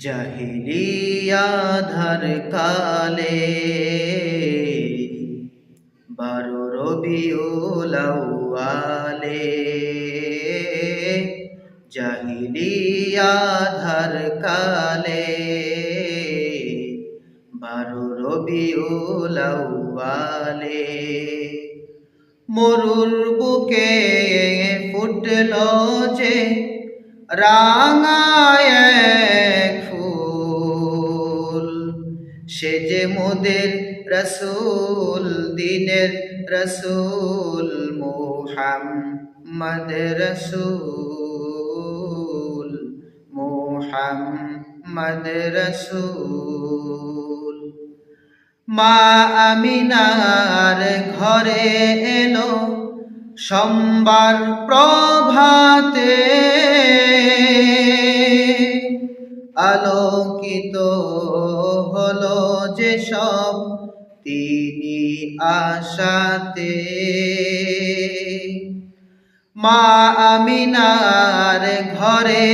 জাহিলিয়াধার কালে বারো রবিউলাউয়ালে জাহিলিয়াধার কালে বারো রবিউলাউয়ালে মরুর বুকে ফুটল যে রাঙায় মোদের রসুল, দিনের রসুল মোহাম্মদ রসুল মোহাম্মদ রসুল। মা আমিনার ঘরে এলো সোমবার প্রভাতে। আলোকিত যে সব তিনি আশাতে। মা আমিনার ঘরে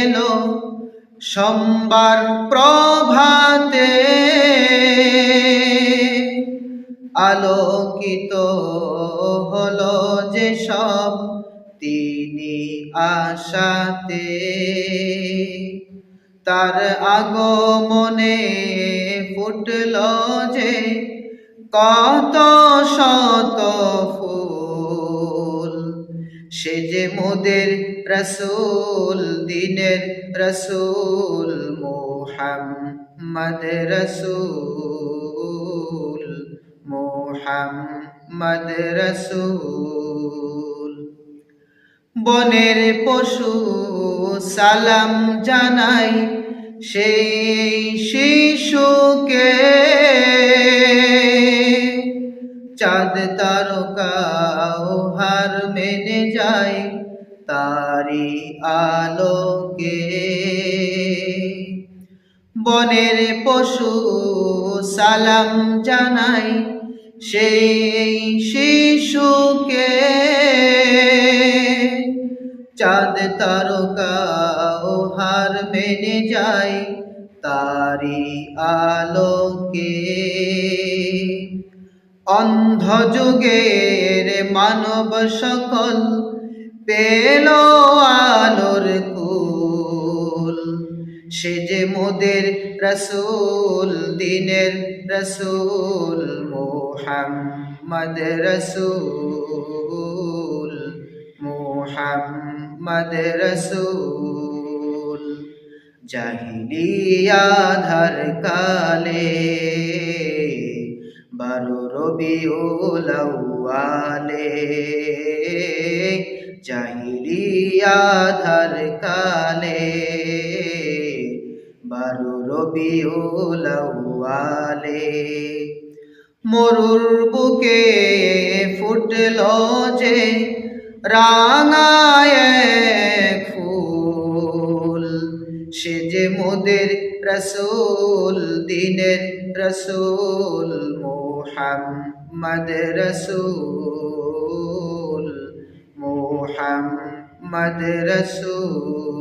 এলো সোমবার প্রভাতে। আলোকিত হলো যে সব তিনি আশাতে। তার আগমনে ফুটল যে কত শত ফুল। সে যে মোদের রসুল, দিনের রসুল, মোহাম্মদ রসুল মোহাম্মদ রসুল। বনের পশু সালাম জানাই সেই শিশুকে। চাঁদ তারকাও হার মেনে যায় তারি আলোকে। বনের পশু সালাম জানাই সেই চাঁদ তারকাও হার মেনে যায় তারি আলোকে। অন্ধ যুগের মানব সকল পেল আলোর কুল। সে যে মোদের রসুল, দিনের রসুল, মোহাম্মদ রসুল, মোহাম্মদ রসুল। জাহিলিয়াধার কালে বারো রবি রবিউলাউয়ালে জাহিলিয়াধার কালে বারো রবিউলাউয়ালে মরুর বুকে ফুটল যে রাঙায় ফুল। সে যে মোদের রসুল দিনের রসুল মোহাম্মদ রসুল মোহাম্মদ রসুল।